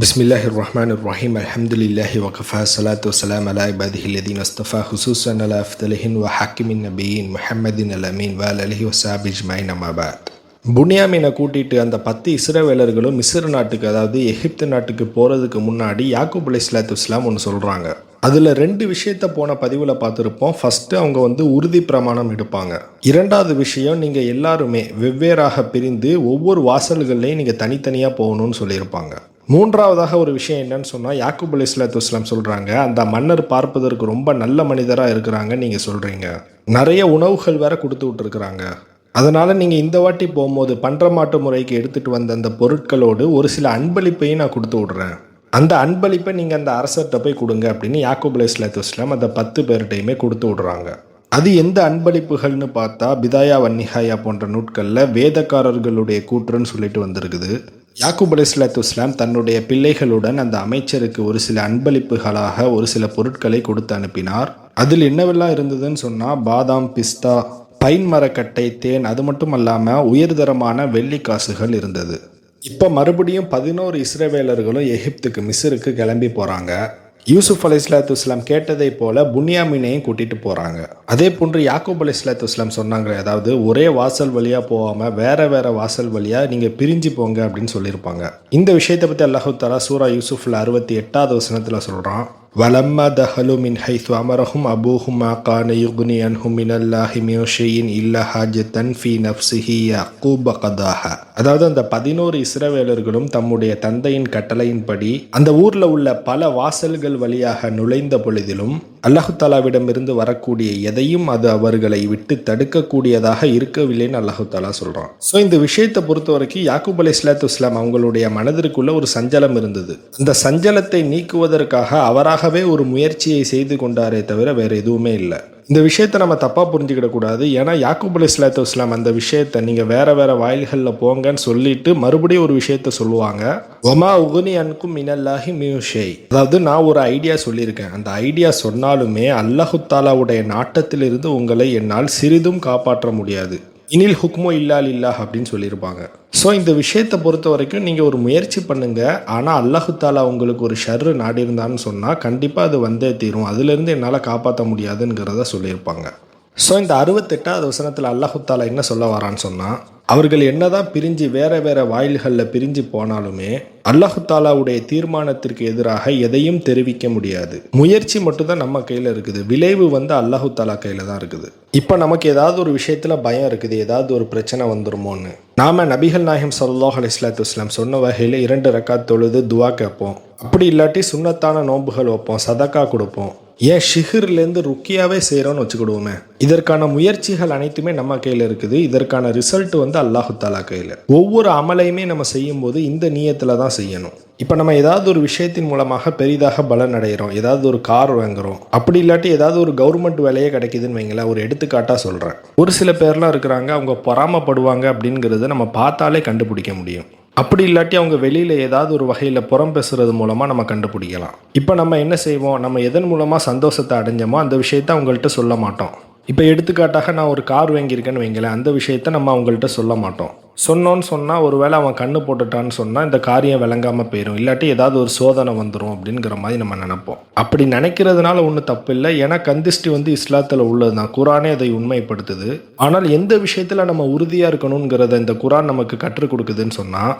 பிஸ்மில்லாஹி ரஹ்மான் ரஹீம் அலமதுல்லாஹி வகஃபா சலாத்து வலாம் அலா இபாதிஹி லதீன் அஸ்தஃபா ஹுசூசன் அலா அஃப்தலஹின் வ ஹாக்கிமின் நபீன் முஹம்மதின் அலமீன் வ அலஹி வசாபிஜ் மைன் அமாபாத் புனியாமினை கூட்டிகிட்டு அந்த பத்து இஸ்ரவேலர்களும் மிஸ்ர் நாட்டுக்கு அதாவது எகிப்து நாட்டுக்கு போகிறதுக்கு முன்னாடி யாக்கூப் அலி இஸ்லாத்து இஸ்லாம் ஒன்று சொல்கிறாங்க அதில் ரெண்டு விஷயத்தை போன பதிவில் பார்த்துருப்போம். ஃபஸ்ட்டு அவங்க வந்து உறுதி பிரமாணம் எடுப்பாங்க. இரண்டாவது விஷயம் நீங்கள் எல்லாருமே வெவ்வேறாக பிரிந்து ஒவ்வொரு வாசல்கள்லேயும் நீங்கள் தனித்தனியாக போகணும்னு சொல்லியிருப்பாங்க. மூன்றாவதாக ஒரு விஷயம் என்னன்னு சொன்னால் யாக்கூப் அலி இஸ்லாத்து இஸ்லாம் சொல்கிறாங்க அந்த மன்னர் பார்ப்பதற்கு ரொம்ப நல்ல மனிதராக இருக்கிறாங்க நீங்கள் சொல்கிறீங்க நிறைய உணவுகள் வேற கொடுத்து விட்டுருக்குறாங்க. அதனால் நீங்கள் இந்த வாட்டி போகும்போது பன்றமாட்டு முறைக்கு எடுத்துகிட்டு வந்த அந்த பொருட்களோடு ஒரு சில அன்பளிப்பையும் நான் கொடுத்து விட்றேன். அந்த அன்பளிப்பை நீங்கள் அந்த அரசர்கிட்ட போய் கொடுங்க அப்படின்னு யாக்கூப் அலி இஸ்லாத்து இஸ்லாம் அந்த பத்து பேர்கிட்டையுமே கொடுத்து விட்றாங்க. அது எந்த அன்பளிப்புகள்னு பார்த்தா பிதாயா வன்னிஹாயா போன்ற நூட்களில் வேதக்காரர்களுடைய கூற்றுன்னு சொல்லிட்டு வந்திருக்குது. யாக்கூப் அலிஸ்லாத்து இஸ்லாம் தன்னுடைய பிள்ளைகளுடன் அந்த அமைச்சருக்கு ஒரு சில அன்பளிப்புகளாக ஒரு சில பொருட்களை கொடுத்து அனுப்பினார். அதில் என்னவெல்லாம் இருந்ததுன்னு சொன்னால் பாதாம் பிஸ்தா பைன் மரக்கட்டை தேன் அது மட்டும் இல்லாமல் உயர்தரமான வெள்ளி காசுகள் இருந்தது. இப்போ மறுபடியும் பதினோரு இஸ்ரவேலர்களும் எகிப்துக்கு மிஸ்ருக்கு கிளம்பி போகிறாங்க யூசுப் அலி இஸ்லாத்து இஸ்லாம் கேட்டதை போல புன்யாமினையும் கூட்டிட்டு போகிறாங்க அதே போன்று யாக்கூப் அலி இஸ்லாத்து இஸ்லாம் சொன்னாங்க அதாவது ஒரே வாசல் வழியாக போகாமல் வேற வேற வாசல் வழியாக நீங்கள் பிரிஞ்சு போங்க அப்படின்னு சொல்லியிருப்பாங்க. இந்த விஷயத்தை பற்றி அல்லாஹு தாலா சூரா யூசுஃபில் அறுபத்தி எட்டாவது வசனத்தில் சொல்கிறான் ولما دخلوا من حيث أمرهم أبوهم ما كان يغني عنهم من الله من شيء إلا حاجة في نفسه يعقوب قضاها அதாவது அந்த பதினோரு இஸ்ரவேலர்களும் தம்முடைய தந்தையின் கட்டளையின்படி அந்த ஊர்ல உள்ள பல வாசல்கள் வழியாக நுழைந்த பொழுதிலும் அல்லாஹு தாலாவிடமிருந்து வரக்கூடிய எதையும் அது அவர்களை விட்டு தடுக்கக்கூடியதாக இருக்கவில்லைன்னு அல்லாஹு தாலா சொல்றான் ஸோ இந்த விஷயத்தை பொறுத்த வரைக்கும் யாக்கூப் அலி இஸ்லாத்து இஸ்லாம் அவங்களுடைய மனதிற்குள்ள ஒரு சஞ்சலம் இருந்தது அந்த சஞ்சலத்தை நீக்குவதற்காக அவராகவே ஒரு முயற்சியை செய்து கொண்டாரே தவிர வேறு எதுவுமே இல்லை. இந்த விஷயத்தை நம்ம தப்பாக புரிஞ்சுக்கிடக்கூடாது ஏன்னா யாக்கூப் அலி இஸ்லாத்து இஸ்லாம் அந்த விஷயத்தை நீங்கள் வேற வேற வாயில்களில் போங்கன்னு சொல்லிட்டு மறுபடியும் ஒரு விஷயத்த சொல்லுவாங்க. ஒமா உகுனி அன்கும் மினல்லாஹி மியூஷே அதாவது நான் ஒரு ஐடியா சொல்லியிருக்கேன். அந்த ஐடியா சொன்னாலுமே அல்லாஹு தாலாவுடைய நாட்டத்திலிருந்து உங்களை என்னால் சிறிதும் காப்பாற்ற முடியாது. இனில் ஹுக்மோ இல்லால் இல்லா அப்படின்னு சொல்லியிருப்பாங்க. ஸோ இந்த விஷயத்தை பொறுத்த வரைக்கும் நீங்கள் ஒரு முயற்சி பண்ணுங்கள் ஆனால் அல்லாஹு தாலா உங்களுக்கு ஒரு ஷர்ரு நாடி இருந்தான்னு சொன்னால் கண்டிப்பாக அது வந்தே தீரும். அதுலேருந்து என்னால் காப்பாற்ற முடியாதுங்கிறத சொல்லியிருப்பாங்க. ஸோ இந்த அறுபத்தெட்டாவது வசனத்தில் அல்லாஹு தாலா என்ன சொல்ல வரான்னு சொன்னால் அவர்கள் என்னதான் பிரிஞ்சு வேற வேற வாயில்களில் பிரிஞ்சு போனாலுமே அல்லாஹு தாலாவுடைய தீர்மானத்திற்கு எதிராக எதையும் தெரிவிக்க முடியாது. முயற்சி மட்டும்தான் நம்ம கையில் இருக்குது. விளைவு வந்து அல்லாஹு தாலா கையில் தான் இருக்குது. இப்போ நமக்கு ஏதாவது ஒரு விஷயத்தில் பயம் இருக்குது ஏதாவது ஒரு பிரச்சனை வந்துருமோன்னு. நாம நபிகள் நாயகம் சல்லாஹ் அலிஸ்லாத்து இஸ்லாம் சொன்ன வகையில் இரண்டு ரக்கா தொழுது துவா கேட்போம். அப்படி இல்லாட்டி சுண்ணத்தான நோன்புகள் வைப்போம் சதக்கா கொடுப்போம். ஏன் ஷிகிர்லேருந்து ருக்கியாவே செய்கிறோன்னு வச்சுக்கிடுவோமே. இதற்கான முயற்சிகள் அனைத்துமே நம்ம கையில் இருக்குது. இதற்கான ரிசல்ட் வந்து அல்லாஹு தாலா கையில். ஒவ்வொரு அமலையுமே நம்ம செய்யும்போது இந்த நீயத்தில் தான் செய்யணும். இப்போ நம்ம ஏதாவது ஒரு விஷயத்தின் மூலமாக பெரிதாக பலன் அடைகிறோம் ஏதாவது ஒரு கார் வாங்குறோம். அப்படி இல்லாட்டி ஏதாவது ஒரு கவர்மெண்ட் வேலையே கிடைக்குதுன்னு வைங்களேன் ஒரு எடுத்துக்காட்டாக சொல்கிறேன் ஒரு சில பேர்லாம் இருக்கிறாங்க அவங்க பொறாமப்படுவாங்க அப்படிங்கிறத நம்ம பார்த்தாலே கண்டுபிடிக்க முடியும். அப்படி இல்லாட்டி அவங்க வெளியில் ஏதாவது ஒரு வகையில் புறம் பேசுறது மூலமாக நம்ம கண்டுபிடிக்கலாம். இப்போ நம்ம என்ன செய்வோம்? நம்ம எதன் மூலமாக சந்தோஷத்தை அடைஞ்சோமோ அந்த விஷயத்த அவங்கள்ட்ட சொல்ல மாட்டோம். இப்போ எடுத்துக்காட்டாக நான் ஒரு கார் வாங்கியிருக்கேன்னு வைங்களேன். அந்த விஷயத்த நம்ம அவங்கள்ட்ட சொல்ல மாட்டோம். சொன்னோன்னு சொன்னால் ஒருவேளை அவன் கண்ணு போட்டுட்டான்னு சொன்னால் இந்த காரியம் விளங்காமல் போயிடும் இல்லாட்டி ஏதாவது ஒரு சோதனை வந்துடும் அப்படிங்கிற மாதிரி நம்ம நினைப்போம். அப்படி நினைக்கிறதுனால ஒன்றும் தப்பு இல்லை ஏன்னா கந்திஷ்டி வந்து இஸ்லாத்தில் உள்ளது தான் குரானே அதை உண்மைப்படுத்துது. ஆனால் எந்த விஷயத்தில் நம்ம உறுதியாக இருக்கணுங்கிறத இந்த குரான் நமக்கு கற்றுக் கொடுக்குதுன்னு சொன்னால்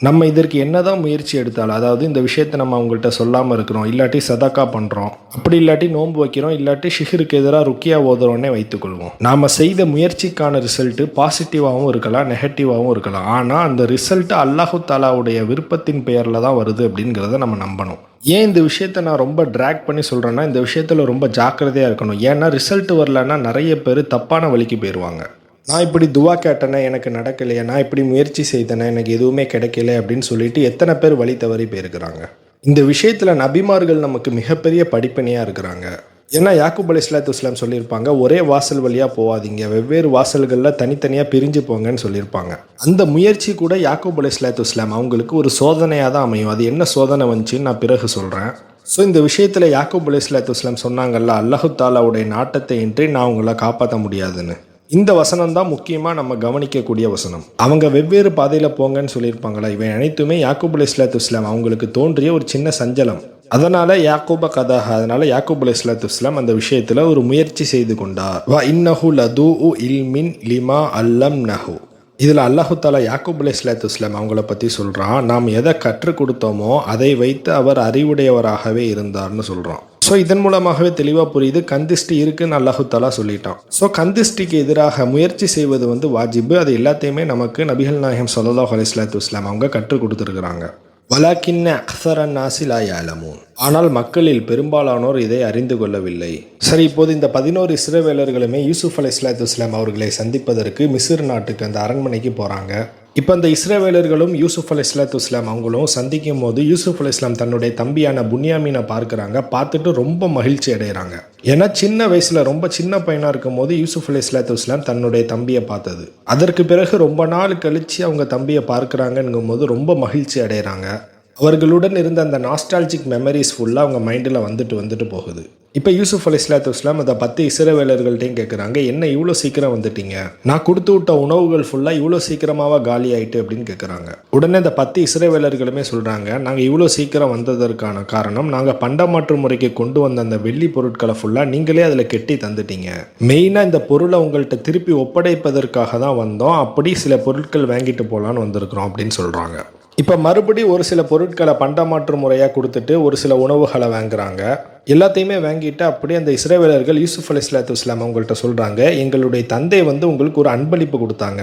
நம்ம இதற்கு என்னதான் முயற்சி எடுத்தாலும் அதாவது இந்த விஷயத்தை நம்ம அவங்கள்ட்ட சொல்லாமல் இருக்கிறோம் இல்லாட்டி சதக்கா பண்ணுறோம் அப்படி இல்லாட்டி நோன்பு வைக்கிறோம் இல்லாட்டி ஷிஹருக்கு எதிராக ருக்கியா ஓதுறோன்னே வைத்துக்கொள்வோம். நாம் செய்த முயற்சிக்கான ரிசல்ட்டு பாசிட்டிவாகவும் இருக்கலாம் நெகட்டிவாகவும் இருக்கலாம். ஆனால் அந்த ரிசல்ட்டு அல்லாஹு தாலாவுடைய விருப்பத்தின் பெயரில் தான் வருது அப்படிங்கிறத நம்ம நம்பணும். ஏன் இந்த விஷயத்த நான் ரொம்ப ட்ராக் பண்ணி சொல்கிறேன்னா இந்த விஷயத்தில் ரொம்ப ஜாக்கிரதையாக இருக்கணும். ஏன்னா ரிசல்ட் வரலன்னா நிறைய பேர் தப்பான வழிக்கு போயிடுவாங்க நான் இப்படி துவா கேட்டேனே எனக்கு நடக்கலையே நான் இப்படி முயற்சி செய்தேனே எனக்கு எதுவுமே கிடைக்கல அப்படின்னு சொல்லிட்டு எத்தனை பேர் வழி தவறி போயிருக்கிறாங்க. இந்த விஷயத்தில் நபிமார்கள் நமக்கு மிகப்பெரிய படிப்பணியாக இருக்கிறாங்க. ஏன்னா யாக்குப் அலி இஸ்லாத்து இஸ்லாம் சொல்லியிருப்பாங்க ஒரே வாசல் வழியாக போகாதீங்க வெவ்வேறு வாசல்களில் தனித்தனியாக பிரிஞ்சு போங்கன்னு சொல்லியிருப்பாங்க. அந்த முயற்சி கூட யாக்குப் அலி இஸ்லாத்து இஸ்லாம் அவங்களுக்கு ஒரு சோதனையாக தான் அமையும். அது என்ன சோதனை வந்துச்சுன்னு நான் பிறகு சொல்கிறேன் ஸோ இந்த விஷயத்தில் யாக்குப் அலி இஸ்லாத்து இஸ்லாம் சொன்னாங்கல்ல அல்லாஹு தாலாவுடைய நாட்டத்தை இன்றி நான் உங்களை காப்பாற்ற முடியாதுன்னு. இந்த வசனம் தான் முக்கியமாக நம்ம கவனிக்கக்கூடிய வசனம். அவங்க வெவ்வேறு பாதையில் போங்கன்னு சொல்லியிருப்பாங்களா? இவை அனைத்துமே யாக்கூப் அலி இஸ்லாத்து இஸ்லாம் அவங்களுக்கு தோன்றிய ஒரு சின்ன சஞ்சலம். அதனால யாக்கூப கதாக அதனால யாக்கூப் அலி இஸ்லாத்து இஸ்லாம் அந்த விஷயத்தில் ஒரு முயற்சி செய்து கொண்டார் வ இன்னஹு லது இல்மின் லிமா அல்லம் நஹு இதில் அல்லாஹு தாலா யாக்கூப் அலி இஸ்லாத்து இஸ்லாம் அவங்கள பற்றி சொல்கிறான் நாம் எதை கற்றுக் கொடுத்தோமோ அதை வைத்து அவர் அறிவுடையவராகவே இருந்தார்னு சொல்கிறோம் ஸோ இதன் மூலமாகவே தெளிவாக புரியுது. கந்திஷ்டி இருக்குன்னு அல்லாஹு தாலா சொல்லிட்டான். ஸோ கந்திஷ்டிக்கு எதிராக முயற்சி செய்வது வந்து வாஜிபு. அது எல்லாத்தையுமே நமக்கு நபிகள் நாயகம் ஸல்லல்லாஹு அலைஹி இஸ்லாம் அவங்க கற்றுக் கொடுத்துருக்குறாங்க. வலாக்கின்ன அக்சரன் நாசிலா யாலமூன். ஆனால் மக்களில் பெரும்பாலானோர் இதை அறிந்து கொள்ளவில்லை. சரி இப்போது இந்த பதினோரு இஸ்ரேவேலர்களுமே யூசுஃப் அலி இஸ்லாத்து இஸ்லாம் அவர்களை சந்திப்பதற்கு மிசிர் நாட்டுக்கு அந்த அரண்மனைக்கு போகிறாங்க இப்போ அந்த இஸ்ரேவேலர்களும் யூசுஃப் அலி இஸ்லாத்து இஸ்லாம் அவங்களும் சந்திக்கும் போது யூசுஃப் அலி இஸ்லாம் தன்னுடைய தம்பியான புன்யாமீனை பார்க்குறாங்க. பார்த்துட்டு ரொம்ப மகிழ்ச்சி அடைகிறாங்க. ஏன்னா சின்ன வயசில் ரொம்ப சின்ன பையனாக இருக்கும் போது யூசுஃப் அலி இஸ்லாத்து இஸ்லாம் தன்னுடைய தம்பியை பார்த்தது. அதற்கு பிறகு ரொம்ப நாள் கழித்து அவங்க தம்பியை பார்க்குறாங்கங்கும் போது ரொம்ப மகிழ்ச்சி அடைகிறாங்க. அவர்களுடன் இருந்த அந்த நாஸ்டாலஜிக் மெமரிஸ் ஃபுல்லாக அவங்க மைண்டில் வந்துட்டு வந்துட்டு போகுது. இப்போ யூசுஃப் அலி இஸ்லாத்து இஸ்லாம் அதை பத்து இஸ்ரவேலர்கள்ட்டையும் கேட்குறாங்க என்ன இவ்வளோ சீக்கிரம் வந்துட்டீங்க? நான் கொடுத்து விட்ட உணவுகள் ஃபுல்லாக இவ்வளோ சீக்கிரமாக காலி ஆயிட்டு? அப்படின்னு கேட்குறாங்க உடனே இந்த பத்து இஸ்ரவேலர்களுமே சொல்கிறாங்க நாங்கள் இவ்வளோ சீக்கிரம் வந்ததற்கான காரணம் நாங்கள் பண்டமாற்று முறைக்கு கொண்டு வந்த அந்த வெள்ளி பொருட்களை ஃபுல்லாக நீங்களே அதில் கெட்டி தந்துட்டீங்க. மெயினாக இந்த பொருளை உங்கள்கிட்ட திருப்பி ஒப்படைப்பதற்காக தான் வந்தோம் அப்படி சில பொருட்கள் வாங்கிட்டு போகலான்னு வந்திருக்கிறோம் அப்படின்னு சொல்கிறாங்க இப்போ மறுபடி ஒரு சில பொருட்களை பண்டமாற்று முறையாக கொடுத்துட்டு ஒரு சில உணவுகளை வாங்குறாங்க. எல்லாத்தையுமே வாங்கிட்டு அப்படியே அந்த இஸ்ரேவேலர்கள் யூசுஃப் அலி இஸ்லாத்து இஸ்லாம் அவங்கள்ட்ட சொல்கிறாங்க எங்களுடைய தந்தை வந்து உங்களுக்கு ஒரு அன்பளிப்பு கொடுத்தாங்க.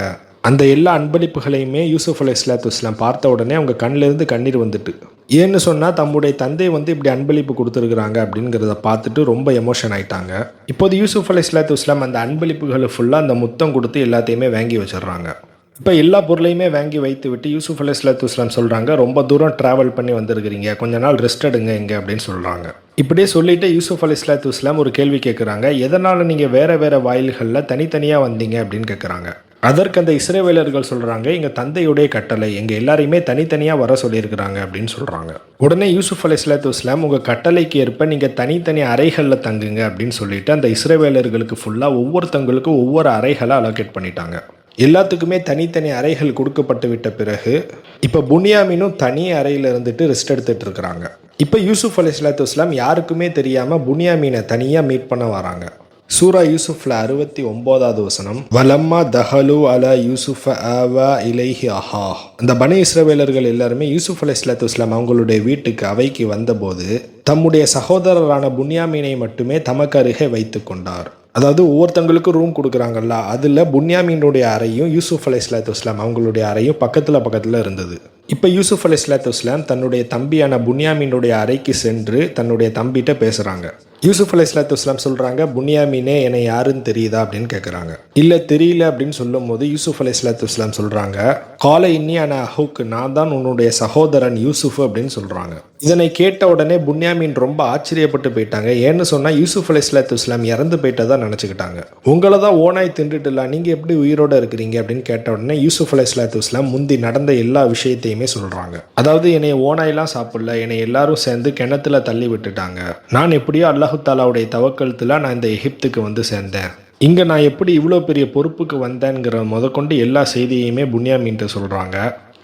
அந்த எல்லா அன்பளிப்புகளையுமே யூசுஃப் அலி இஸ்லாத்து இஸ்லாம் பார்த்த உடனே அவங்க கண்ணிலிருந்து கண்ணீர் வந்துட்டு. ஏன்னு சொன்னால் தம்முடைய தந்தை வந்து இப்படி அன்பளிப்பு கொடுத்துருக்குறாங்க அப்படிங்கிறத பார்த்துட்டு ரொம்ப எமோஷன் ஆயிட்டாங்க. இப்போது யூசுஃப் அலி இஸ்லாத்து இஸ்லாம் அந்த அன்பளிப்புகளை ஃபுல்லாக அந்த முத்தம் கொடுத்து எல்லாத்தையுமே வாங்கி வச்சிடுறாங்க. இப்போ எல்லா பொருளையுமே வாங்கி வைத்து விட்டு யூசுஃப் அலி இஸ்லாத்து இஸ்லாம் சொல்கிறாங்க ரொம்ப தூரம் ட்ராவல் பண்ணி வந்திருக்கிறீங்க கொஞ்ச நாள் ரெஸ்ட் எடுங்க இங்கே அப்படின்னு சொல்கிறாங்க இப்படியே சொல்லிட்டு யூசுஃப் அலி இஸ்லாத்து இஸ்லாம் ஒரு கேள்வி கேட்குறாங்க எதனால் நீங்கள் வேறு வேறு வாயில்களில் தனித்தனியாக வந்தீங்க அப்படின்னு கேட்குறாங்க அதற்கு அந்த இஸ்ரேவேலர்கள் சொல்கிறாங்க எங்கள் தந்தையுடைய கட்டளை எங்கள் எல்லாரையுமே தனித்தனியாக வர சொல்லியிருக்கிறாங்க அப்படின்னு சொல்கிறாங்க உடனே யூசுஃப் அலி இஸ்லாத்து இஸ்லாம் உங்கள் கட்டளைக்கு ஏற்ப நீங்கள் தனித்தனி அறைகளில் தங்குங்க அப்படின்னு சொல்லிட்டு அந்த இஸ்ரேவேலர்களுக்கு ஃபுல்லாக ஒவ்வொருத்தங்களுக்கும் ஒவ்வொரு அறைகளை அலோகேட் பண்ணிட்டாங்க. எல்லாத்துக்குமே தனித்தனி அறைகள் கொடுக்கப்பட்டு விட்ட பிறகு இப்போ புனியாமினும் தனி அறையில் இருந்துட்டு ரெஸ்ட் எடுத்துட்டு இருக்கிறாங்க. இப்போ யூசுஃப் அலி இஸ்லாத்து இஸ்லாம் யாருக்குமே தெரியாமல் புனியாமீனை தனியாக மீட் பண்ண வராங்க. சூரா யூசுஃப்ல அறுபத்தி ஒன்பதாவது வசனம் வலம்மா தஹலு அல யூசுஃப அவா இலைஹி அஹா. அந்த பனி இஸ்ரவேலர்கள் எல்லாருமே யூசுஃப் அலி இஸ்லாத்து இஸ்லாம் அவங்களுடைய வீட்டுக்கு அவைக்கு வந்தபோது தம்முடைய சகோதரரான புனியாமீனை மட்டுமே தமக்கு அருகே வைத்து கொண்டார். அதாவது ஒவ்வொருத்தங்களுக்கும் ரூம் கொடுக்குறாங்கல்ல அதில் புன்யாமீனுடைய அறையும் யூசுஃப் அலை இஸ்லாத்து இஸ்லாம் அவங்களுடைய அறையும் பக்கத்தில் பக்கத்தில் இருந்தது. இப்போ யூசுஃப் அலி இஸ்லாத்து இஸ்லாம் தன்னுடைய தம்பியான புன்யாமீனுடைய அறைக்கு சென்று தன்னுடைய தம்பிகிட்ட பேசுகிறாங்க யூசுஃப் அலி இஸ்லாத்து இஸ்லாம் சொல்கிறாங்க புன்யாமீனே என்னை யாருன்னு தெரியுதா? அப்படின்னு கேட்குறாங்க இல்லை தெரியல அப்படின்னு சொல்லும் போது யூசுஃப் அலி இஸ்லாத்து இஸ்லாம் சொல்கிறாங்க காலை இன்னியான அஹுக்கு நான் தான் உன்னுடைய சகோதரன் யூசுஃப் அப்படின்னு சொல்கிறாங்க இதனை கேட்ட உடனே புன்யாமீன் ரொம்ப ஆச்சரியப்பட்டு போயிட்டாங்க. ஏன்னு சொன்னால் யூசுஃப் அலி இஸ்லாத்து இஸ்லாம் இறந்து போயிட்டதான் நினச்சிக்கிட்டாங்க. உங்களை தான் ஓனாய் தின்றுட்டுலாம் நீங்கள் எப்படி உயிரோட இருக்கிறீங்க? அப்படின்னு கேட்ட உடனே யூசுஃப் அலி இஸ்லாத்து இஸ்லாம் முந்தி நடந்த எல்லா விஷயத்தையும் சொல்கிறாங்க அதாவது என்னை ஓனாயெல்லாம் சாப்பிடல என்னை எல்லாரும் சேர்ந்து கிணத்துல தள்ளி விட்டுட்டாங்க. நான் எப்படியோ அல்லாஹு தாலாவுடைய தவக்கழுத்தில் நான் இந்த எகிப்துக்கு வந்து சேர்ந்தேன். இங்கே நான் எப்படி இவ்வளோ பெரிய பொறுப்புக்கு வந்தேங்கிற முதற்கொண்டு எல்லா செய்தியுமே புன்யாமீன்ட்டு சொல்கிறாங்க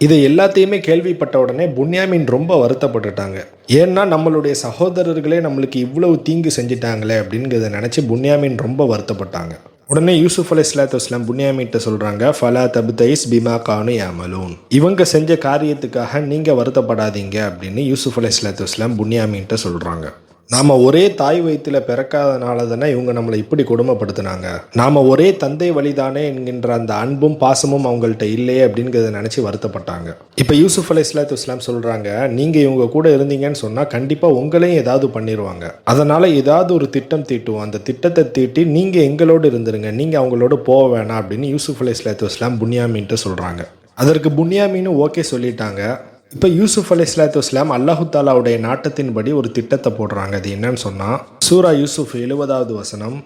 இதை எல்லாத்தையுமே கேள்விப்பட்ட உடனே புன்யாமின் ரொம்ப வருத்தப்பட்டுட்டாங்க. ஏன்னா நம்மளுடைய சகோதரர்களே நம்மளுக்கு இவ்வளவு தீங்கு செஞ்சிட்டாங்களே அப்படிங்கிறத நினச்சி புன்யாமின் ரொம்ப வருத்தப்பட்டாங்க. உடனே யூசுப் அலி இஸ்லாத்து இஸ்லாம் புன்யாமின்ட்ட சொல்கிறாங்க ஃபலா தபுதைஸ் பிமா கானு யாமலூன் இவங்க செஞ்ச காரியத்துக்காக நீங்கள் வருத்தப்படாதீங்க அப்படின்னு யூசுப் அலி இஸ்லாத்து இஸ்லாம் புன்யாமின்ட்ட சொல்கிறாங்க நாம் ஒரே தாய் வயிற்றில் பிறக்காதனால தானே இவங்க நம்மளை இப்படி கொடுமைப்படுத்தினாங்க? நாம் ஒரே தந்தை வழிதானே என்கின்ற அந்த அன்பும் பாசமும் அவங்கள்ட்ட இல்லையே அப்படிங்கிறத நினச்சி வருத்தப்பட்டாங்க. இப்போ யூசுஃப் அலி இஸ்லாத்து இஸ்லாம் சொல்கிறாங்க நீங்கள் இவங்க கூட இருந்தீங்கன்னு சொன்னால் கண்டிப்பாக உங்களையும் ஏதாவது பண்ணிடுவாங்க அதனால் ஏதாவது ஒரு திட்டம் தீட்டுவோம். அந்த திட்டத்தை தீட்டி நீங்கள் எங்களோடு இருந்துருங்க. நீங்கள் அவங்களோட போக வேணாம் அப்படின்னு யூசுஃப் அலி இஸ்லாத்து இஸ்லாம் புன்யாமின்ட்டு சொல்கிறாங்க அதற்கு புன்யாமின்னு ஓகே சொல்லிட்டாங்க. இப்போ யூசுஃப் அலி இஸ்லாத்து இஸ்லாம் அல்லாஹு தாலாவுடைய நாட்டத்தின்படி ஒரு திட்டத்தை போடுறாங்க. அது என்னன்னு சொன்னால் சூரா யூசுஃப் எழுபதாவது வசனம்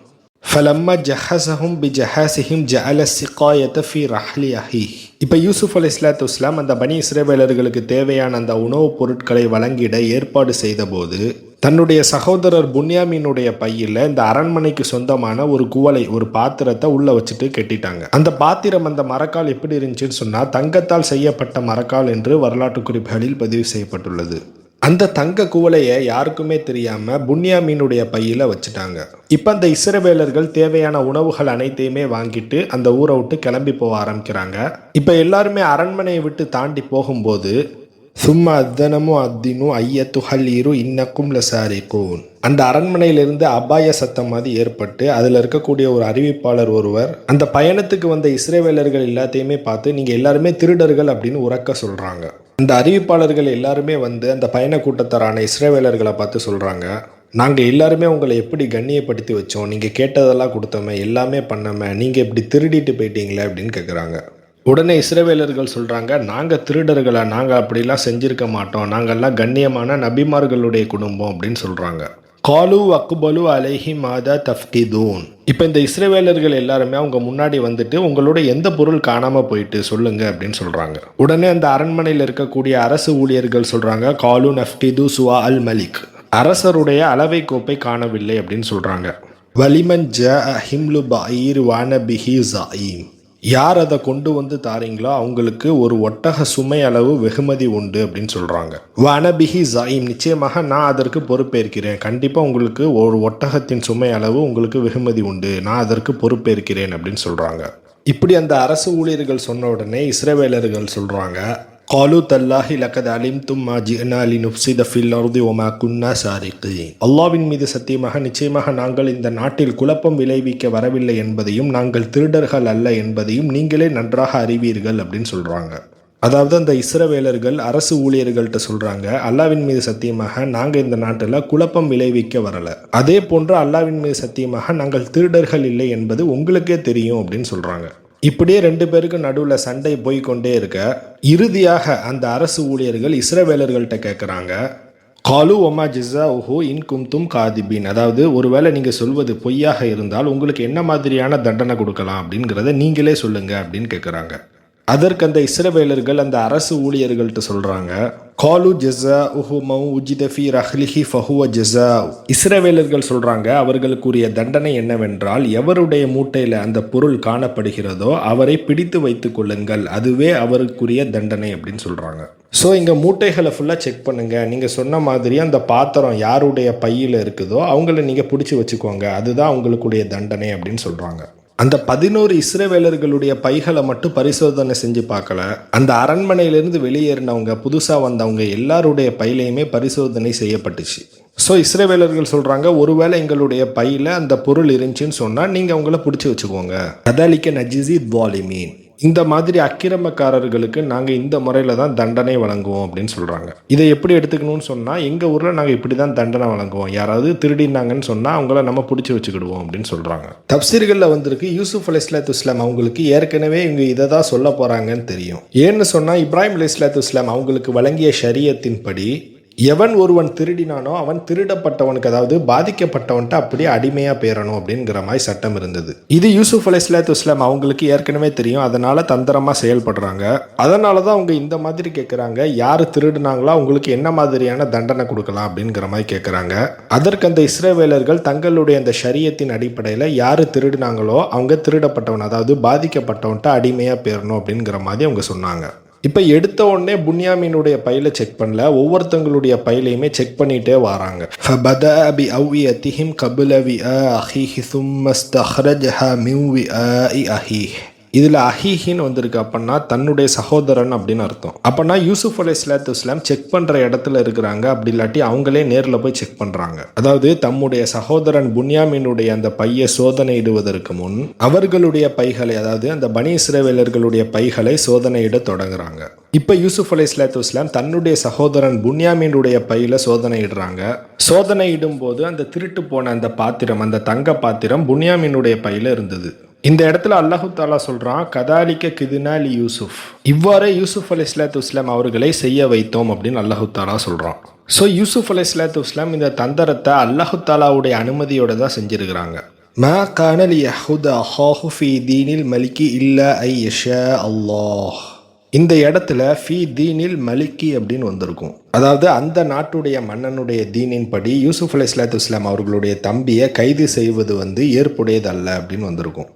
ஃபலம்மா ஜஹசஹும் பி ஜஹாசிஹிம் ஜஅல சிகாயத்த ஃபி ரஹ்லி அஹி. இப்போ யூசுஃப் அலி இஸ்லாத்து இஸ்லாம் அந்த பனி இஸ்ரேவேலர்களுக்கு தேவையான அந்த உணவுப் பொருட்களை வழங்கிட ஏற்பாடு செய்தபோது தன்னுடைய சகோதரர் புன்யாமீனுடைய பையில் இந்த அரண்மனைக்கு சொந்தமான ஒரு குவளை ஒரு பாத்திரத்தை உள்ள வச்சுட்டு கெட்டிட்டாங்க. அந்த பாத்திரம் அந்த மரக்கால் எப்படி இருந்துச்சுன்னு சொன்னா தங்கத்தால் செய்யப்பட்ட மரக்கால் என்று வரலாற்று குறிப்புகளில் பதிவு செய்யப்பட்டுள்ளது. அந்த தங்க குவளையை யாருக்குமே தெரியாம புன்யாமீனுடைய பையில வச்சுட்டாங்க. இப்போ அந்த இஸ்ரவேலர்கள் தேவையான உணவுகள் அனைத்தையுமே வாங்கிட்டு அந்த ஊரை விட்டு கிளம்பி போக ஆரம்பிக்கிறாங்க. இப்போ எல்லாருமே அரண்மனையை விட்டு தாண்டி போகும்போது சும்மா அத்தனமும் அத்தினும் ஐயத்துஹல் இரு இன்னக்கும் லசாரிகூன் அந்த அரண்மனையிலிருந்து அபாய சத்தம் மாதிரி ஏற்பட்டு அதில் இருக்கக்கூடிய ஒரு அறிவிப்பாளர் ஒருவர் அந்த பயணத்துக்கு வந்த இஸ்ரேவேலர்கள் எல்லாத்தையுமே பார்த்து நீங்கள் எல்லாருமே திருடர்கள் அப்படின்னு உறக்க சொல்கிறாங்க அந்த அறிவிப்பாளர்கள் எல்லாருமே வந்து அந்த பயண கூட்டத்தரான இஸ்ரேவேலர்களை பார்த்து சொல்கிறாங்க நாங்கள் எல்லாருமே உங்களை எப்படி கண்ணியப்படுத்தி வச்சோம்? நீங்கள் கேட்டதெல்லாம் கொடுத்தோமே எல்லாமே பண்ணோமே நீங்கள் இப்படி திருடிட்டு போயிட்டீங்களே அப்படின்னு கேட்குறாங்க உடனே இஸ்ரவேலர்கள் சொல்கிறாங்க நாங்கள் திருடர்களா? நாங்கள் அப்படிலாம் செஞ்சுருக்க மாட்டோம். நாங்கள்லாம் கண்ணியமான நபிமார்களுடைய குடும்பம் அப்படின்னு சொல்கிறாங்க காலு அக்குபலு அலைஹி மாதா தஃப்கிதூன். இப்போ இந்த இஸ்ரேவேலர்கள் எல்லாருமே அவங்க முன்னாடி வந்துட்டு உங்களோட எந்த பொருள் காணாமல் போயிட்டு சொல்லுங்க அப்படின்னு சொல்கிறாங்க உடனே அந்த அரண்மனையில் இருக்கக்கூடிய அரசு ஊழியர்கள் சொல்கிறாங்க காலு நஃப்கிது சுவா அல் மலிக். அரசருடைய அளவை கோப்பை காணவில்லை அப்படின்னு சொல்கிறாங்க வலிமன் ஜ ஹிம்லு பாயிர் வான பிஹி ஜாயிம் யார் அதை கொண்டு வந்து தாரீங்களோ அவங்களுக்கு ஒரு ஒட்டக சுமை அளவு வெகுமதி உண்டு அப்படின்னு சொல்கிறாங்க வனபிஹி ஜாயிம் நிச்சயமாக நான் அதற்கு பொறுப்பேற்கிறேன். கண்டிப்பாக உங்களுக்கு ஒரு ஒட்டகத்தின் சுமை அளவு உங்களுக்கு வெகுமதி உண்டு. நான் அதற்கு பொறுப்பேற்கிறேன் அப்படின்னு சொல்கிறாங்க இப்படி அந்த அரசு ஊழியர்கள் சொன்ன உடனே இஸ்ரேவேலர்கள் சொல்கிறாங்க காலு تالله لقد علمتم ما جئنا لنفسد في நுஃப்சித وما كنا ஒமா குன்னா அல்லாவின் மீது சத்தியமாக நிச்சயமாக நாங்கள் இந்த நாட்டில் குழப்பம் விளைவிக்க வரவில்லை என்பதையும் நாங்கள் திருடர்கள் அல்ல என்பதையும் நீங்களே நன்றாக அறிவீர்கள் அப்படின்னு சொல்றாங்க. அதாவது அந்த இஸ்ரவேலர்கள் அரசு ஊழியர்கள்ட்ட சொல்றாங்க அல்லாவின் மீது சத்தியமாக நாங்க இந்த நாட்டில் குழப்பம் விளைவிக்க வரல. அதே போன்று அல்லாவின் மீது சத்தியமாக நாங்கள் திருடர்கள் இல்லை என்பது உங்களுக்கே தெரியும் அப்படின்னு சொல்றாங்க. இப்படியே ரெண்டு பேருக்கு நடுவில் சண்டை போய்க்கொண்டே இருக்க இறுதியாக அந்த அரசு ஊழியர்கள் இஸ்ரவேலர்கள்ட்ட கேட்குறாங்க காலு ஒமா ஜிஸா உஹு இன் கும்தும் காதிபின். அதாவது ஒருவேளை நீங்கள் சொல்வது பொய்யாக இருந்தால் உங்களுக்கு என்ன மாதிரியான தண்டனை கொடுக்கலாம் அப்படிங்கிறத நீங்களே சொல்லுங்கள் அப்படின்னு கேட்குறாங்க அதற்கு அந்த இஸ்ரவேலர்கள் அந்த அரசு ஊழியர்கள்ட்ட சொல்கிறாங்க காலு ஜெஸா உஹு மௌ உஜிதஃபி ரஹ்லிஹி ஃபஹுவ ஜெஸா இஸ்ரவேலர்கள் சொல்கிறாங்க அவர்களுக்குரிய தண்டனை என்னவென்றால் எவருடைய மூட்டையில் அந்த பொருள் காணப்படுகிறதோ அவரை பிடித்து வைத்துக் கொள்ளுங்கள் அதுவே அவருக்குரிய தண்டனை அப்படின்னு சொல்கிறாங்க ஸோ இங்கே மூட்டைகளை ஃபுல்லாக செக் பண்ணுங்கள் நீங்கள் சொன்ன மாதிரி அந்த பாத்திரம் யாருடைய பையில் இருக்குதோ அவங்கள நீங்கள் பிடிச்சி வச்சுக்கோங்க அதுதான் உங்களுக்குடைய தண்டனை அப்படின்னு சொல்கிறாங்க அந்த பதினோரு இஸ்ரவேலர்களுடைய பைகளை மட்டும் பரிசோதனை செஞ்சு பார்க்கல. அந்த அரண்மனையிலிருந்து வெளியேறினவங்க புதுசாக வந்தவங்க எல்லாருடைய பையிலையுமே பரிசோதனை செய்யப்பட்டுச்சு. ஸோ இஸ்ரேவேலர்கள் சொல்கிறாங்க ஒருவேளை எங்களுடைய பையில் அந்த பொருள் இருந்துச்சுன்னு சொன்னால் நீங்கள் அவங்கள பிடிச்சி வச்சுக்கோங்க. கதாலிக்க நஜிசி துவாலிமீன் இந்த மாதிரி அக்கிரமக்காரர்களுக்கு நாங்கள் இந்த முறையில் தான் தண்டனை வழங்குவோம் அப்படின்னு சொல்கிறாங்க இதை எப்படி எடுத்துக்கணும்னு சொன்னால் எங்கள் ஊரில் நாங்கள் இப்படி தான் தண்டனை வழங்குவோம். யாராவது திருடினாங்கன்னு சொன்னால் அவங்கள நம்ம பிடிச்சி வச்சுக்கிடுவோம் அப்படின்னு சொல்கிறாங்க தப்சீர்களில் வந்திருக்கு யூசுஃப் அலி இஸ்லாத்து இஸ்லாம் அவங்களுக்கு ஏற்கனவே இவங்க இதை தான் சொல்ல போகிறாங்கன்னு தெரியும். ஏன்னு சொன்னால் இப்ராஹிம் அலி இஸ்லாத்து இஸ்லாம் அவங்களுக்கு வழங்கிய ஷரியத்தின்படி எவன் ஒருவன் திருடினானோ அவன் திருடப்பட்டவனுக்கு அதாவது பாதிக்கப்பட்டவன்ட்டு அப்படியே அடிமையாக பேரணும் அப்படிங்கிற மாதிரி சட்டம் இருந்தது. இது யூசுஃப் அலி இஸ்லாத்து இஸ்லாம் அவங்களுக்கு ஏற்கனவே தெரியும். அதனால தந்திரமாக செயல்படுறாங்க. அதனால தான் அவங்க இந்த மாதிரி கேட்குறாங்க யார் திருடினாங்களோ அவங்களுக்கு என்ன மாதிரியான தண்டனை கொடுக்கலாம் அப்படிங்கிற மாதிரி கேட்குறாங்க அதற்கு அந்த இஸ்ரேவேலர்கள் தங்களுடைய அந்த சரியத்தின் அடிப்படையில் யார் திருடினாங்களோ அவங்க திருடப்பட்டவன் அதாவது பாதிக்கப்பட்டவன்ட்டு அடிமையாக பேரணும் அப்படிங்கிற மாதிரி அவங்க சொன்னாங்க. இப்போ எடுத்த உடனே புன்யாமினுடைய பையில செக் பண்ணல. ஒவ்வொருத்தங்களுடைய பையிலையுமே செக் பண்ணிட்டே வராங்க. ஃபபதா பி அவ்வியத்திஹிம் கபுல வி அஹிஹி சும்மஸ்தஹ்ரஜஹா மின் வி அஹி இதில் அஹீஹின்னு வந்திருக்கு அப்படின்னா தன்னுடைய சகோதரன் அப்படின்னு அர்த்தம். அப்படின்னா யூசுஃப் அலி இஸ்லாத்து இஸ்லாம் செக் பண்ணுற இடத்துல இருக்கிறாங்க. அப்படி இல்லாட்டி அவங்களே நேரில் போய் செக் பண்ணுறாங்க அதாவது தம்முடைய சகோதரன் புன்யாமினுடைய அந்த பையை சோதனையிடுவதற்கு முன் அவர்களுடைய பைகளை அதாவது அந்த பனி இஸ்ரேவேலர்களுடைய பைகளை சோதனையிட தொடங்குறாங்க. இப்போ யூசுப் அலி இஸ்லாத்து இஸ்லாம் தன்னுடைய சகோதரன் புன்யாமினுடைய பையில சோதனையிடுறாங்க சோதனையிடும் போது அந்த திருட்டு போன அந்த பாத்திரம் அந்த தங்க பாத்திரம் புன்யாமினுடைய பையில இருந்தது. இந்த இடத்துல அல்லாஹு தாலா சொல்றான் கதாலிக்க கிதுனாலி யூசுப் இவ்வாறே யூசுப் அலி இஸ்லாத்து இஸ்லாம் அவர்களை செய்ய வைத்தோம் அப்படின்னு அல்லாஹு தாலா சொல்றான். ஸோ யூசுப் அலி இஸ்லாத்து இஸ்லாம் இந்த தந்தரத்தை அல்லாஹு தாலாவுடைய அனுமதியோட தான் செஞ்சிருக்கிறாங்க. மா கானல் யஹுத ஹாஹு ஃபி தீனில் மலிக்கி இல்லா ஐ யஷா அல்லாஹ். இந்த இடத்துல ஃபி தீனில் மலிக்கி அப்படின்னு வந்திருக்கும். அதாவது அந்த நாட்டுடைய மன்னனுடைய தீனின் படி யூசுப் அலி இஸ்லாத்து இஸ்லாம் அவர்களுடைய தம்பியை கைது செய்வது வந்து ஏற்புடையதல்ல அப்படின்னு வந்திருக்கும்.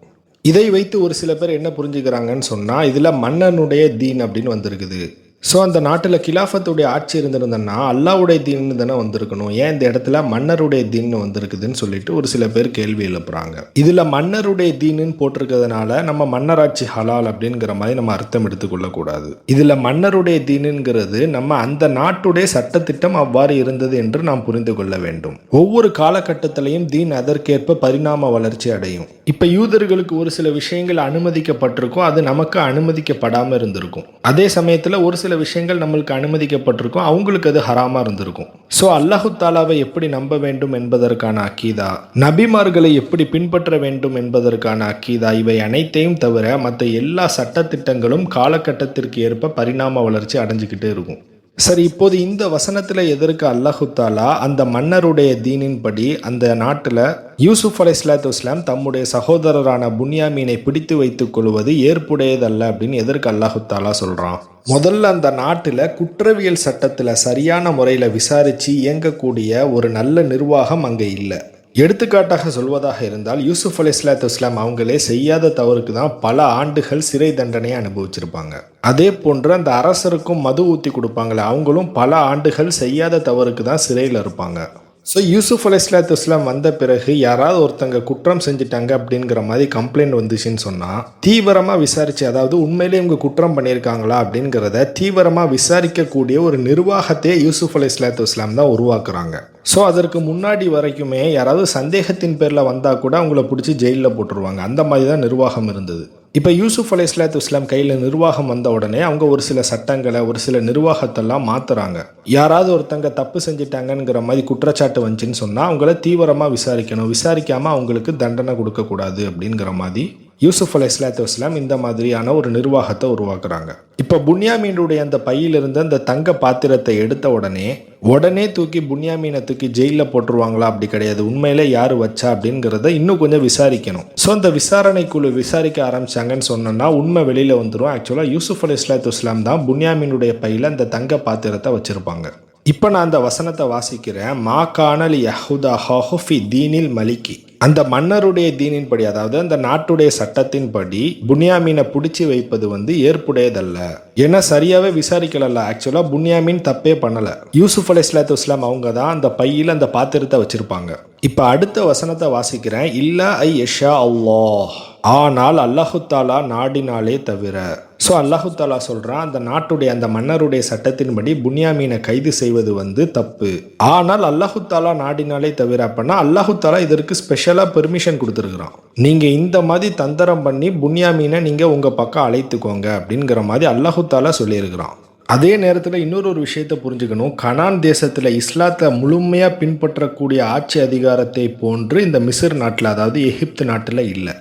இதை வைத்து ஒரு சில பேர் என்ன புரிஞ்சுக்கிறாங்கன்னு சொன்னால் இதில் மன்னனுடைய தீன் அப்படின்னு வந்திருக்குது. ஸோ அந்த நாட்டில் கிலாஃபத்துடைய ஆட்சி இருந்திருந்தன்னா அல்லாவுடைய தீன்னு தானே வந்திருக்கணும். ஏன் இந்த இடத்துல மன்னருடைய தீன்னு வந்திருக்குதுன்னு சொல்லிட்டு ஒரு சில பேர் கேள்வி எழுப்புறாங்க. இதில் மன்னருடைய தீனுன்னு போட்டிருக்கிறதுனால நம்ம மன்னராட்சி ஹலால் அப்படிங்கிற மாதிரி நம்ம அர்த்தம் எடுத்துக்கொள்ளக்கூடாது இதில் மன்னருடைய தீனுங்கிறது நம்ம அந்த நாட்டுடைய சட்டத்திட்டம் அவ்வாறு இருந்தது என்று நாம் புரிந்து கொள்ள வேண்டும். ஒவ்வொரு காலகட்டத்திலையும் தீன் அதற்கேற்ப பரிணாம வளர்ச்சி அடையும். இப்போ யூதர்களுக்கு ஒரு சில விஷயங்கள் அனுமதிக்கப்பட்டிருக்கும். அது நமக்கு அனுமதிக்கப்படாமல் இருந்திருக்கும். அதே சமயத்தில் ஒரு சில விஷயங்கள் நம்மளுக்கு அனுமதிக்கப்பட்டிருக்கும். அவங்களுக்கு அது ஹராமாக இருந்திருக்கும். ஸோ அல்லாஹு தாலாவை எப்படி நம்ப வேண்டும் என்பதற்கான அக்கீதா நபிமார்களை எப்படி பின்பற்ற வேண்டும் என்பதற்கான அக்கீதா இவை அனைத்தையும் தவிர மற்ற எல்லா சட்டத்திட்டங்களும் காலகட்டத்திற்கு ஏற்ப பரிணாம வளர்ச்சி அடைஞ்சுக்கிட்டே இருக்கும். சரி இப்போது இந்த வசனத்தில் எதற்கு அல்லாஹுத்தாலா அந்த மன்னருடைய தீனின்படி அந்த நாட்டில் யூசுஃப் அலை இஸ்லாத்து இஸ்லாம் தம்முடைய சகோதரரான புன்யாமீனை பிடித்து வைத்துக் கொள்வது ஏற்புடையதல்ல அப்படின்னு எதற்கு அல்லாஹுத்தாலா சொல்கிறான் முதல்ல அந்த நாட்டில் குற்றவியல் சட்டத்தில் சரியான முறையில் விசாரித்து இயங்கக்கூடிய ஒரு நல்ல நிர்வாகம் அங்கே இல்லை. எடுத்துக்காட்டாக சொல்வதாக இருந்தால் யூசுப் அலி இஸ்லாத்து இஸ்லாம் அவங்களே செய்யாத தவறுக்கு தான் பல ஆண்டுகள் சிறை தண்டனையை அனுபவிச்சிருப்பாங்க. அதே போன்று அந்த அரசருக்கும் மது ஊற்றி கொடுப்பாங்களே அவங்களும் பல ஆண்டுகள் செய்யாத தவறுக்கு தான் சிறையில் இருப்பாங்க. ஸோ யூசுப் அலி இஸ்லாத்து இஸ்லாம் வந்த பிறகு யாராவது ஒருத்தங்க குற்றம் செஞ்சுட்டாங்க அப்படிங்கிற மாதிரி கம்ப்ளைண்ட் வந்துச்சுன்னு சொன்னால் தீவிரமாக விசாரித்து அதாவது உண்மையிலே இவங்க குற்றம் பண்ணியிருக்காங்களா அப்படிங்கிறத தீவிரமாக விசாரிக்கக்கூடிய ஒரு நிர்வாகத்தையே யூசுப் அலி இஸ்லாத்து இஸ்லாம் தான் உருவாக்குறாங்க. ஸோ அதற்கு முன்னாடி வரைக்குமே யாராவது சந்தேகத்தின் பேரில் வந்தால் கூட அவங்கள பிடிச்சி ஜெயிலில் போட்டுருவாங்க. அந்த மாதிரி தான் நிர்வாகம் இருந்தது. இப்போ யூசுஃப் அலி இஸ்லாத்து இஸ்லாம் கையில் நிர்வாகம் வந்த உடனே அவங்க ஒரு சில சட்டங்களை ஒரு சில நிர்வாகத்தெல்லாம் மாற்றுறாங்க யாராவது ஒருத்தங்க தப்பு செஞ்சிட்டாங்கங்கிற மாதிரி குற்றச்சாட்டு வந்துச்சுன்னு சொன்னால் அவங்கள தீவிரமாக விசாரிக்கணும். விசாரிக்காமல் அவங்களுக்கு தண்டனை கொடுக்கக்கூடாது அப்படிங்கிற மாதிரி யூசுப் அலி இஸ்லாத்து வஸ்லாம் இந்த மாதிரியான ஒரு நிர்வாகத்தை உருவாக்குறாங்க. இப்போ புன்யாமீனுடைய அந்த பையிலிருந்து அந்த தங்க பாத்திரத்தை எடுத்த உடனே உடனே தூக்கி புன்யாமீனை தூக்கி ஜெயிலில் போட்டுருவாங்களா? அப்படி கிடையாது. உண்மையில யார் வச்சா அப்படிங்கிறத இன்னும் கொஞ்சம் விசாரிக்கணும். ஸோ அந்த விசாரணை குழு விசாரிக்க ஆரம்பிச்சாங்கன்னு சொன்னோன்னா உண்மை வெளியில் வந்துடும் ஆக்சுவலாக யூசுப் அலி இஸ்லாத்து இஸ்லாம் தான் புன்யாமீனுடைய பையில் அந்த தங்க பாத்திரத்தை வச்சுருப்பாங்க. இப்போ நான் அந்த வசனத்தை வாசிக்கிறேன். மா கானல் யஹுதா ஹாஹுஃபி தீனில் மலிக்கி. அந்த மன்னருடைய தீனின்படி அதாவது அந்த நாட்டுடைய சட்டத்தின்படி புன்யாமீனை பிடிச்சி வைப்பது வந்து ஏற்புடையதல்ல. ஏன்னா சரியாவே விசாரிக்கலல்ல. ஆக்சுவலா புன்யாமீன் தப்பே பண்ணல. யூசுப் அலி இஸ்லாத்து இஸ்லாம் அவங்க தான் அந்த பையில அந்த பாத்திரத்தை வச்சிருப்பாங்க. இப்ப அடுத்த வசனத்தை வாசிக்கிறேன். இல்ல ஐ யஷா அல்லாஹ். ஆனால் அல்லாஹு தாலா நாடினாலே தவிர ஸோ அல்லாஹு தாலா சொல்கிறான் அந்த நாட்டுடைய அந்த மன்னருடைய சட்டத்தின்படி புன்யாமீனை கைது செய்வது வந்து தப்பு. ஆனால் அல்லாஹு தாலா நாடினாலே தவிர அப்படின்னா அல்லாஹு தாலா இதற்கு ஸ்பெஷலாக பெர்மிஷன் கொடுத்துருக்குறான். நீங்கள் இந்த மாதிரி தந்திரம் பண்ணி புன்யாமீனை நீங்கள் உங்கள் பக்கம் அழைத்துக்கோங்க அப்படிங்கிற மாதிரி அல்லாஹு தாலா சொல்லியிருக்கிறான். அதே நேரத்தில் இன்னொரு ஒரு விஷயத்தை புரிஞ்சுக்கணும். கனான் தேசத்தில் இஸ்லாத்தை முழுமையாக பின்பற்றக்கூடிய ஆட்சி அதிகாரத்தை போன்று இந்த மிசிர் நாட்டில் அதாவது எகிப்து நாட்டில் இல்லை.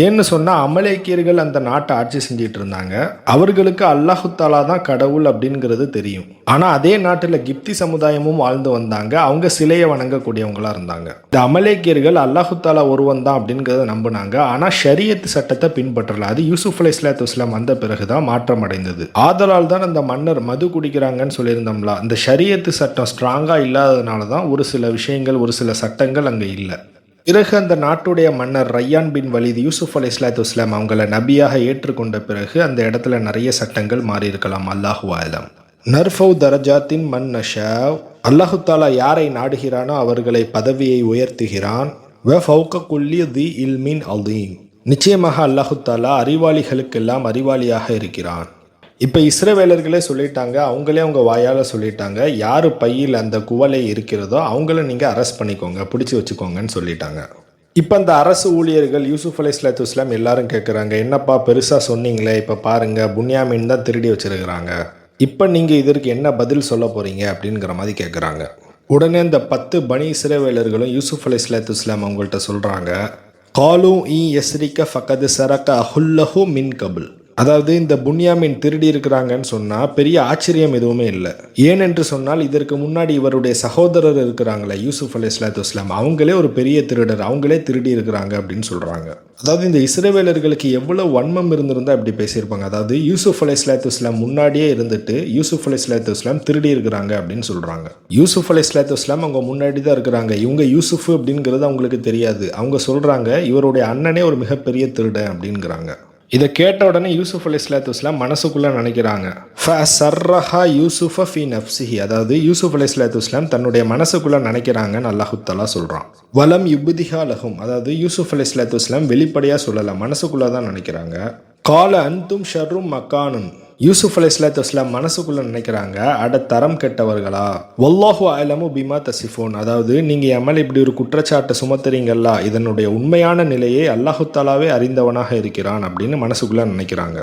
ஏன்னு சொன்னால் அமலேக்கியர்கள் அந்த நாட்டை ஆட்சி செஞ்சிட்டு இருந்தாங்க. அவர்களுக்கு அல்லாஹு தாலா தான் கடவுள் அப்படிங்கிறது தெரியும். ஆனால் அதே நாட்டில் கிப்தி சமுதாயமும் வாழ்ந்து வந்தாங்க. அவங்க சிலையை வணங்கக்கூடியவங்களாக இருந்தாங்க. இந்த அமலேக்கியர்கள் அல்லாஹு தாலா ஒருவன் தான் அப்படிங்கிறத நம்பினாங்க. ஆனால் ஷரியத் சட்டத்தை பின்பற்றல. அது யூசுப் அலி இஸ்லாத்து இஸ்லாம் வந்த பிறகு தான் மாற்றம் அடைந்தது ஆதலால் தான் அந்த மன்னர் மது குடிக்கிறாங்கன்னு சொல்லியிருந்தோம்ல. அந்த ஷரியத்து சட்டம் ஸ்ட்ராங்காக இல்லாததுனால தான் ஒரு சில விஷயங்கள் ஒரு சில சட்டங்கள் அங்கே இல்லை. பிறகு அந்த நாட்டுடைய மன்னர் ரையான் பின் வலித் யூசுப் அலி இஸ்லாத்து இஸ்லாம் அவங்கள நபியாக ஏற்றுக்கொண்ட பிறகு அந்த இடத்துல நிறைய சட்டங்கள் மாறி இருக்கலாம். அல்லாஹு ஆலம் நர்ஃபௌ தரஜாத்தின் மன் நஷா. அல்லாஹு தாலா யாரை நாடுகிறானோ அவர்களை பதவியை உயர்த்துகிறான். வ ஃபவுக குல்லி தி இல்மின் அலீம். நிச்சயமாக அல்லாஹு தாலா அறிவாளிகளுக்கெல்லாம் அறிவாளியாக இருக்கிறான். இப்போ இஸ்ரவேலர்களே சொல்லிட்டாங்க அவங்களே அவங்க வாயால் சொல்லிட்டாங்க. யார் பையில் அந்த குவலை இருக்கிறதோ அவங்கள நீங்கள் அரெஸ்ட் பண்ணிக்கோங்க பிடிச்சி வச்சுக்கோங்கன்னு சொல்லிட்டாங்க. இப்போ அந்த அரசு ஊழியர்கள் யூசுஃப் அலி இஸ்லாத்து இஸ்லாம் எல்லாரும் கேட்குறாங்க என்னப்பா பெருசாக சொன்னீங்களே இப்போ பாருங்கள் புன்யாமின் தான் திருடி வச்சிருக்கிறாங்க. இப்போ நீங்கள் இதற்கு என்ன பதில் சொல்ல போகிறீங்க அப்படிங்கிற மாதிரி கேட்குறாங்க உடனே இந்த பத்து பனி இஸ்ரவேலர்களும் யூசுஃப் அலி இஸ்லாத்து இஸ்லாம் அவங்கள்ட்ட சொல்கிறாங்க காலும் இ எஸ்ரிக்க ஃபக்கது சரக்க அஹுல்லஹு மின் கபுல். அதாவது இந்த புன்யாமின் திருடி இருக்கிறாங்கன்னு சொன்னால் பெரிய ஆச்சரியம் எதுவுமே இல்லை. ஏனென்று சொன்னால் இதற்கு முன்னாடி இவருடைய சகோதரர் இருக்கிறாங்களே யூசுப் அலி இஸ்லாத்து இஸ்லாம் அவங்களே ஒரு பெரிய திருடர் அவங்களே திருடி இருக்கிறாங்க அப்படின்னு சொல்கிறாங்க அதாவது இந்த இஸ்ரேவேலர்களுக்கு எவ்வளோ வன்மம் இருந்திருந்தா இப்படி பேசியிருப்பாங்க. அதாவது யூசுப் அலி இஸ்லாத்து இஸ்லாம் முன்னாடியே இருந்துட்டு யூசுப் அலி இஸ்லாத்து இஸ்லாம் திருடி இருக்கிறாங்க அப்படின்னு சொல்கிறாங்க யூசுப் அலி இஸ்லாத்து இஸ்லாம் அவங்க முன்னாடி தான் இருக்கிறாங்க. இவங்க யூசுஃப் அப்படிங்கிறது அவங்களுக்கு தெரியாது. அவங்க சொல்கிறாங்க இவருடைய அண்ணனே ஒரு மிகப்பெரிய திருடன் அப்படிங்கிறாங்க. இதை கேட்ட உடனே யூசுஃப் அலி இஸ்லாத்து இஸ்லாம் மனசுக்குள்ளே நினைக்கிறாங்க. ஃப சர்ரஹா யூசுஃப ஃபி நப்சிஹி அதாவது யூசுஃப் அலி இஸ்லாத்து இஸ்லாம் தன்னுடைய மனசுக்குள்ளே நினைக்கிறாங்கன்னு அல்லாஹுத்தலா சொல்கிறான் வலம் யுபுதிஹா லஹும். அதாவது யூசுஃப் அலி இஸ்லாத்து இஸ்லாம் வெளிப்படையாக சொல்லலை. மனசுக்குள்ளே தான் நினைக்கிறாங்க. கால அந்தும் ஷர்ரும் மக்கானுன் யூசுப் அலி இஸ்லாத்து இஸ்லாம் மனசுக்குள்ள நினைக்கிறாங்க அட தரம் கெட்டவர்களா? வல்லாஹு அலமு பிமா தசிஃபோன். அதாவது நீங்க என் மேல இப்படி ஒரு குற்றச்சாட்டை சுமத்துறீங்களா இதனுடைய உண்மையான நிலையை அல்லாஹு தாலாவே அறிந்தவனாக இருக்கிறான் அப்படின்னு மனசுக்குள்ள நினைக்கிறாங்க.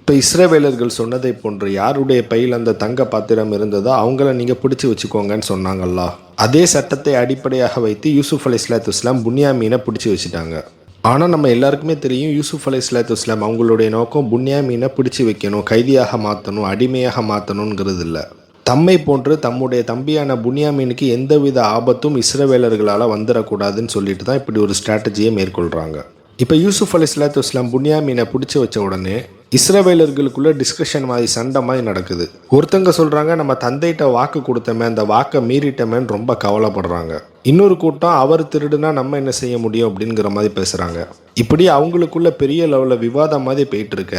இப்போ இஸ்ரேவேலர்கள் சொன்னதை போன்று யாருடைய பையில் அந்த தங்க பாத்திரம் இருந்ததோ அவங்கள நீங்கள் பிடிச்சி வச்சுக்கோங்கன்னு சொன்னாங்கல்ல அதே சட்டத்தை அடிப்படையாக வைத்து யூசுப் அலி இஸ்லாத்து இஸ்லாம் புன்யாமீனை பிடிச்சி வச்சுட்டாங்க. ஆனால் நம்ம எல்லாருக்குமே தெரியும் யூசுஃப் அலி இஸ்லாத்து இஸ்லாம் அவங்களுடைய நோக்கம் புன்யாமீனை பிடிச்சி வைக்கணும் கைதியாக மாற்றணும் அடிமையாக மாற்றணுங்கிறது இல்லை. தம்மை போன்று தம்முடைய தம்பியான புன்யாமீனுக்கு எந்தவித ஆபத்தும் இஸ்ரவேலர்களால் வந்துடக்கூடாதுன்னு சொல்லிட்டு தான் இப்படி ஒரு ஸ்ட்ராட்டஜியை மேற்கொள்கிறாங்க இப்போ யூசுஃப் அலி இஸ்லாத்து இஸ்லாம் புன்யாமீனை பிடிச்சி வச்ச உடனே இஸ்ரவேலர்களுக்குள்ள டிஸ்கஷன் மாதிரி சண்டை மாதிரி நடக்குது. ஒருத்தங்க சொல்கிறாங்க நம்ம தந்தைகிட்ட வாக்கு கொடுத்தமே அந்த வாக்கை மீறிட்டமேன்னு ரொம்ப கவலைப்படுறாங்க. இன்னொரு கூட்டம் அவர் திருடுனா நம்ம என்ன செய்ய முடியும் அப்படிங்கிற மாதிரி பேசுகிறாங்க இப்படி அவங்களுக்குள்ள பெரிய லெவலில் விவாதம் மாதிரி போயிட்டு இருக்க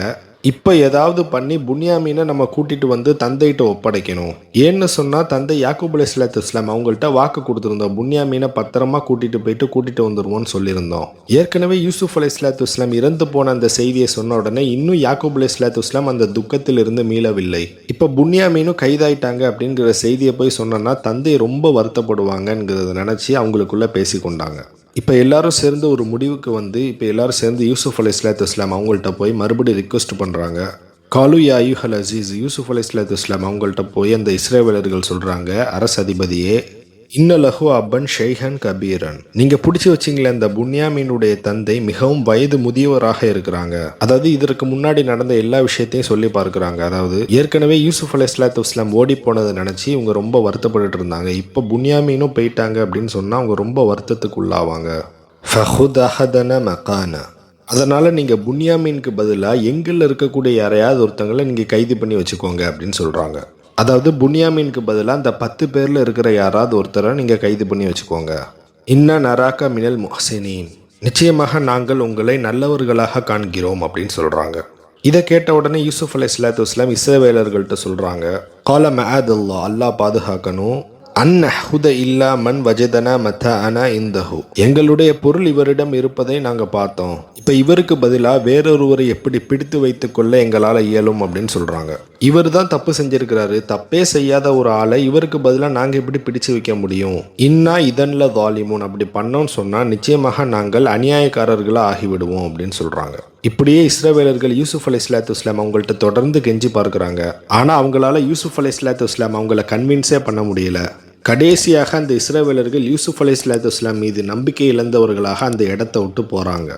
இப்போ ஏதாவது பண்ணி புன்யாமீனை நம்ம கூட்டிட்டு வந்து தந்தைகிட்ட ஒப்படைக்கணும். ஏன்னு சொன்னால் தந்தை யாக்கூப் அலி இஸ்லாத்து இஸ்லாம் அவங்கள்ட்ட வாக்கு கொடுத்துருந்தோம். புன்யாமீனை பத்திரமா கூட்டிட்டு போயிட்டு கூட்டிட்டு வந்துருவோம்னு சொல்லியிருந்தோம். ஏற்கனவே யூசுப் அலி இஸ்லாத்து இஸ்லாம் இறந்து போன அந்த செய்தியை சொன்ன உடனே இன்னும் யாக்கூப் அலி இஸ்லாத்து இஸ்லாம் அந்த துக்கத்தில் இருந்து மீளவில்லை. இப்போ புன்யாமீனும் கைதாயிட்டாங்க அப்படிங்கிற செய்தியை போய் சொன்னோன்னா தந்தை ரொம்ப வருத்தப்படுவாங்கங்கிறத நினச்சி அவங்களுக்குள்ள பேசிக்கொண்டாங்க. இப்போ எல்லாரும் சேர்ந்து ஒரு முடிவுக்கு வந்து இப்போ எல்லாரும் சேர்ந்து யூசுஃப் அலி இஸ்லாத்து இஸ்லாம் அவங்கள்ட்ட போய் மறுபடியும் ரிக்வெஸ்ட் பண்ணுறாங்க காலு யா யூஹல் அசீஸ் யூசுஃப் அலி இஸ்லாத்து இஸ்லாம் அவங்கள்ட்ட போய் அந்த இஸ்ரேவேலர்கள் சொல்கிறாங்க அரசு அதிபதியே இன்னலஹு அப்பன் ஷெய்ஹன் கபீரன். நீங்க பிடிச்சி வச்சிங்களே இந்த புன்யாமீனுடைய தந்தை மிகவும் வயது முதியவராக இருக்கிறாங்க. அதாவது இதற்கு முன்னாடி நடந்த எல்லா விஷயத்தையும் சொல்லி பார்க்குறாங்க. அதாவது ஏற்கனவே யூசுப் அலி இஸ்லாத்து இஸ்லாம் ஓடி போனதை நினச்சி இவங்க ரொம்ப வருத்தப்பட்டு இருந்தாங்க. இப்போ புன்யாமீனும் போயிட்டாங்க அப்படின்னு சொன்னால் அவங்க ரொம்ப வருத்தத்துக்கு உள்ளாவாங்க ஃபஹுத் அஹதன அதனால் நீங்கள் புன்யாமீனுக்கு பதிலாக எங்களில் இருக்கக்கூடிய யாரையாவது ஒருத்தங்களை நீங்கள் கைது பண்ணி வச்சுக்கோங்க அப்படின்னு சொல்கிறாங்க அதாவது புன்யாமீனுக்கு பதிலாக அந்த பத்து பேரில் இருக்கிற யாராவது ஒருத்தரை நீங்கள் கைது பண்ணி வச்சுக்கோங்க. இன்ன நராக்க மினல் முஹசினின். நிச்சயமாக நாங்கள் உங்களை நல்லவர்களாக காண்கிறோம் அப்படின்னு சொல்கிறாங்க இதை கேட்ட உடனே யூசுஃப் அலி இஸ்லாத்து இஸ்லாம் இஸ்ரவேலர்கள்ட்ட சொல்கிறாங்க கால மஹதுல்லா அல்லாஹ் பாதுகாக்கணும். அந்நஹுத இல்லா மன் வஜதனா மத்த அனா இந்தஹு. எங்களுடைய பொருள் இவரிடம் இருப்பதை நாங்கள் பார்த்தோம். இப்போ இவருக்கு பதிலாக வேறொருவரை எப்படி பிடித்து வைத்துக்கொள்ள எங்களால் இயலும் அப்படின்னு சொல்கிறாங்க இவர் தான் தப்பு செஞ்சிருக்கிறாரு. தப்பே செய்யாத ஒரு ஆளை இவருக்கு பதிலாக நாங்கள் எப்படி பிடிச்சு வைக்க முடியும்? இன்னா இதன்ல தாலிமூன் அப்படி பண்ணோம்னு சொன்னால் நிச்சயமாக நாங்கள் அநியாயக்காரர்களாக ஆகிவிடுவோம் அப்படின்னு சொல்கிறாங்க இப்படியே இஸ்ரவேலர்கள் யூசுப் அலி இஸ்லாத்து இஸ்லாம் அவங்கள்ட்ட தொடர்ந்து கெஞ்சி பார்க்குறாங்க. ஆனால் அவங்களால யூசுப் அலி இஸ்லாத்து இஸ்லாம் அவங்கள கன்வின்ஸே பண்ண முடியல. கடைசியாக அந்த இஸ்ரேவேலர்கள் யூசுப் அலி இஸ்லாத்து இஸ்லாம் மீது நம்பிக்கை இழந்தவர்களாக அந்த இடத்த விட்டு போகிறாங்க